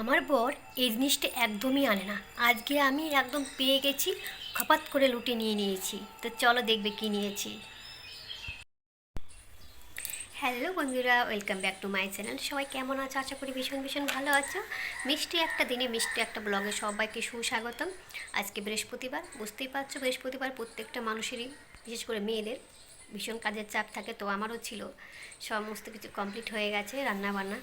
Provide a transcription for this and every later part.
আমার বর এই জিনিসটা একদমই আনে না। আজকে আমি একদম পেয়ে গেছি, খপাত করে লুটে নিয়ে নিয়েছি। তো চলো দেখবে কি নিয়েছি। হ্যালো বন্ধুরা, welcome back to my channel. সবাই কেমন আছো? আশা করি ভীষণ ভীষণ ভালো আছো। মিষ্টি একটা দিনে, মিষ্টি একটা ব্লগে সবাইকে সুস্বাগতম। আজকে বৃহস্পতিবার, বুঝতেই পারছ বৃহস্পতিবার প্রত্যেকটা মানুষেরই, বিশেষ করে মেয়েদের। ভীষণ কাজের চাপ থাকে, তো আমারও ছিল। সমস্ত কিছু কমপ্লিট হয়ে গেছে রান্না বান্না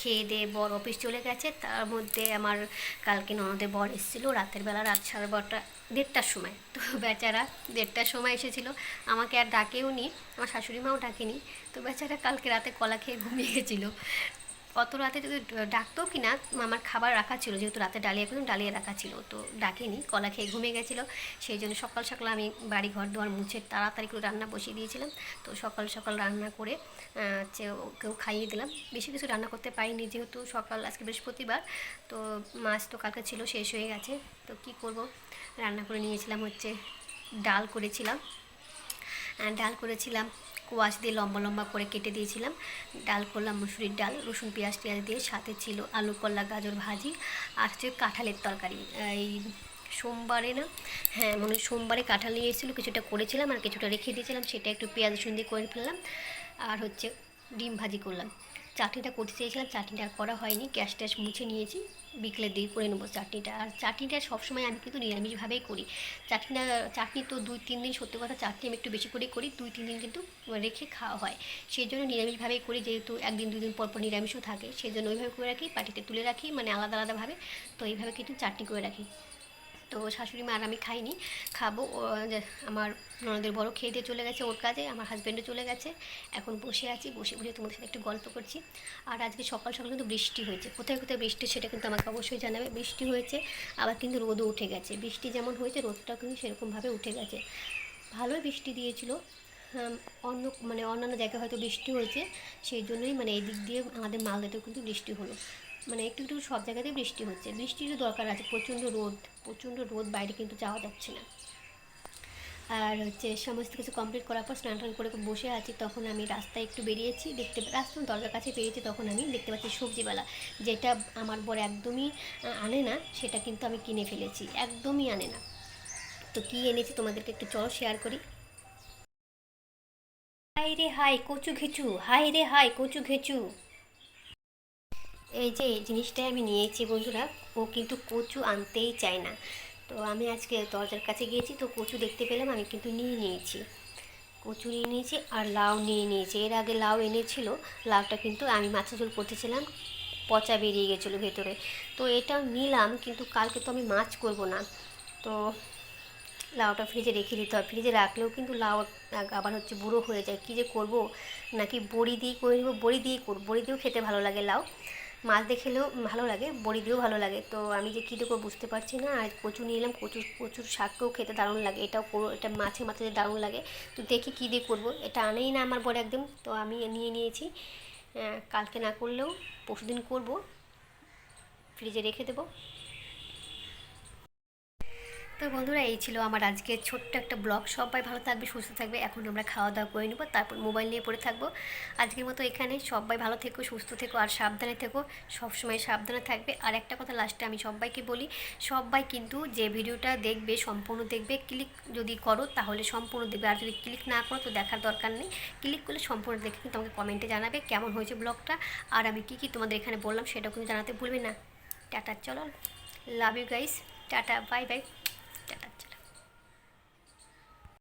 খেয়ে দিয়ে বর অফিস চলে গেছে, তার মধ্যে আমার কালকে ননদে বর এসেছিল, রাতের বেলা রাত সাড়ে বারোটা, দেড়টার সময়। তো বেচারা দেড়টার সময় এসেছিল, আমাকে আর ডাকেও নি আমার শাশুড়ি মাও ডাকেনি। তো বেচারা কালকে রাতে কলা খেয়ে ঘুমিয়ে গেছিল। অত রাতে যদি ডাকতো কি না আমার খাবার রাখা ছিল, যেহেতু রাতে ডালিয়া করলাম ডালিয়া রাখা ছিল, তো ডাকেনি, কলা খেয়ে ঘুমিয়ে গেছিল। সেই জন্য সকাল সকাল আমি বাড়ি ঘর দুয়ার মুছে তাড়াতাড়ি করে রান্না বসিয়ে দিয়েছিলাম। তো সকাল সকাল রান্না করে হচ্ছে ওকেও খাইয়ে দিলাম। বেশি কিছু রান্না করতে পারিনি, যেহেতু সকাল, আজকে বৃহস্পতিবার, তো মাছ তো কালকে ছিল, শেষ হয়ে গেছে। তো কি করব? রান্না করে নিয়েছিলাম হচ্ছে, ডাল করেছিলাম। ডাল করেছিলাম, কোয়াশ দিয়ে লম্বা লম্বা করে কেটে দিয়েছিলাম। ডাল করলাম মুসুরির ডাল, রসুন, পেঁয়াজ টিয়াজ দিয়ে, সাথে ছিল আলু কল্লা গাজর ভাজি আর হচ্ছে কাঁঠালের তরকারি। এই সোমবারে না হ্যাঁ মনে সোমবারে কাঁঠাল নিয়ে এসেছিল, কিছুটা করেছিলাম আর কিছুটা রেখে দিয়েছিলাম, সেটা একটু পেঁয়াজ রসুন দিয়ে করে ফেললাম আর হচ্ছে ডিম ভাজি করলাম। চাটনিটা করতে চেয়েছিলাম, চাটনিটা করা হয়নি। গ্যাস ট্যাস মুছে নিয়েছি, বিকেলের দিকে করে নেব চাটনিটা। আর চাটনিটা সবসময় আমি কিন্তু নিরামিষভাবেই করি। চাটনিটা, চাটনি তো দুই, তিন দিন সত্যি কথা চাটনি আমি একটু বেশি করে করি, দুই, তিন দিন কিন্তু রেখে খাওয়া হয়। সেই জন্য নিরামিষভাবেই করি, যেহেতু একদিন, দুই দিন পর পর নিরামিষও থাকে। সেই জন্য ওইভাবে করে রাখি পাটিতে তুলে রাখি মানে আলাদা, আলাদাভাবে। তো এইভাবে কিন্তু চাটনি করে রাখি। তো শাশুড়ি মা আর আমি খাইনি, খাব আমার ননদের বড় খেয়ে দিয়ে চলে গেছে ওর কাজে, আমার হাজব্যান্ডও চলে গেছে, এখন বসে আছি, বসে বসে তোমাদের সাথে একটু গল্প করছি। আর আজকে সকাল সকাল কিন্তু বৃষ্টি হয়েছে, কোথায় কোথায় বৃষ্টি সেটা কিন্তু আমাকে অবশ্যই জানাবে, বৃষ্টি হয়েছে, আবার কিন্তু রোদও উঠে গেছে, বৃষ্টি যেমন হয়েছে রোদটাও কিন্তু সেরকমভাবে উঠে গেছে। ভালোই বৃষ্টি দিয়েছিল অন্য মানে অন্যান্য জায়গায় হয়তো বৃষ্টি হয়েছে, সেই জন্যই মানে এই দিক দিয়ে আমাদের মালদাতেও কিন্তু বৃষ্টি হলো। মানে একটু একটু সব জায়গাতেই বৃষ্টি হচ্ছে। বৃষ্টিরও দরকার আছে, প্রচণ্ড রোদ প্রচণ্ড রোদ বাইরে কিন্তু যাওয়া যাচ্ছে না। আর হচ্ছে সমস্ত কিছু কমপ্লিট করার পর স্নান টান করে বসে আছি, তখন আমি রাস্তায় একটু বেরিয়েছি, দেখতে রাস্তার দরজার কাছে পেয়েছি, তখন আমি দেখতে পাচ্ছি সবজিওয়ালা, যেটা আমার বর একদমই আনে না, সেটা কিন্তু আমি কিনে ফেলেছি, একদমই আনে না। তো কী এনেছি তোমাদেরকে একটু চল শেয়ার করি। হাই রে হাই কচু ঘেচু হাই রে হাই কচু ঘেচু। এই যে এই জিনিসটাই আমি নিয়েছি বন্ধুরা, ও কিন্তু কচু আনতেই চায় না। তো আমি আজকে দরজার কাছে গিয়েছি, তো কচু দেখতে পেলাম, আমি কিন্তু নিয়ে নিয়েছি। কচু নিয়ে নিয়েছি আর লাউ নিয়ে নিয়েছি। এর আগে লাউ এনেছিল, লাউটা কিন্তু আমি মাছের ঝোল করতেছিলাম, পচা বেরিয়ে গেছিল ভেতরে। তো এটা নিলাম, কিন্তু কালকে তো আমি মাছ করব না। তো লাউটা ফ্রিজে রেখে দিতে হয় ফ্রিজে রাখলেও কিন্তু লাউ আবার হচ্ছে বুড়ো হয়ে যায়। কী যে করব? নাকি বড়ি দিয়ে করে নেব? বড়ি দিয়ে করব। বড়ি দিয়েও খেতে ভালো লাগে লাউ। মাছ দিয়ে খেলেও ভালো লাগে, বড়ি দিয়েও ভালো লাগে। তো আমি যে কী দেবো বুঝতে পারছি না। আর কচু নিয়ে এলাম কচুর কচুর শাককেও খেতে দারুণ লাগে। এটাও এটা মাছে মাছে দারুণ লাগে। তো দেখি কী দিয়ে করব। এটা আনেই না আমার বড় একদম তো আমি নিয়ে নিয়েছি। কালকে না করলেও পরশু দিন করব। ফ্রিজে রেখে দেবো। তো বন্ধুরা, এই ছিল আমার আজকে ছোট্ট একটা ব্লগ। সবাই ভালো থাকবে, সুস্থ থাকবে। এখন আমরা খাওয়া দাওয়া করে নেব, তারপর মোবাইল নিয়ে পড়ে থাকব। আজকের মতো এখানে। সবাই ভালো থেকো, সুস্থ থেকো, আর সাবধানে থেকো। সবসময় সাবধানে থাকবে। আর একটা কথা লাস্টে আমি সবাইকে বলি, সবাই কিন্তু যে ভিডিওটা দেখবে, সম্পূর্ণ দেখবে, ক্লিক যদি করো, তাহলে সম্পূর্ণ দেখবে। আর যদি ক্লিক না করো, তো দেখার দরকার নেই। ক্লিক করলে সম্পূর্ণ দেখে কিন্তু আমাকে কমেন্টে জানাবে কেমন হয়েছে ব্লগটা, আর আমি কী কী তোমাদের এখানে বললাম সেটাও কিন্তু জানাতে ভুলবে না। টাটা, চলো। Love you guys tata bye bye